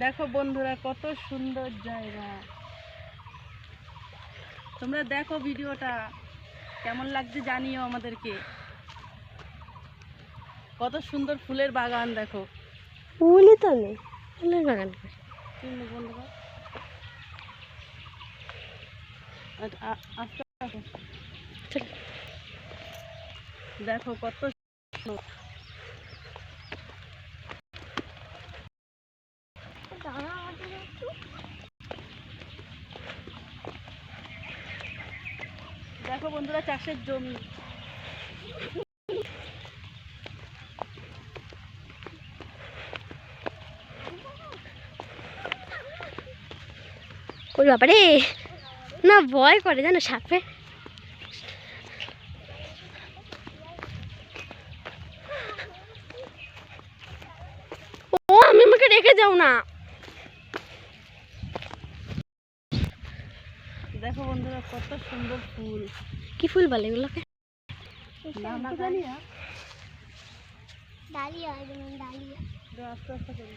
দেখো বন্ধুরা কত সুন্দর জায়গা। তোমরা দেখো ভিডিওটা কেমন লাগছে জানিও আমাদেরকে। কত সুন্দর ফুলের বাগান দেখো। ফুলই তো নেই ফুলের বাগান করে। দেখো কত কর। দেখো বন্ধুরা চাষের জমি। ওর বাবারে, না ভয় করে জানো সাপে। ও, আমি আমাকে রেখে যাও না। দেখো বন্ধুরা কত সুন্দর ফুল। কি ফুল বলে এগুলোকে? Dahlia dahlia. ডালিয়া আস্তে আস্তে করি।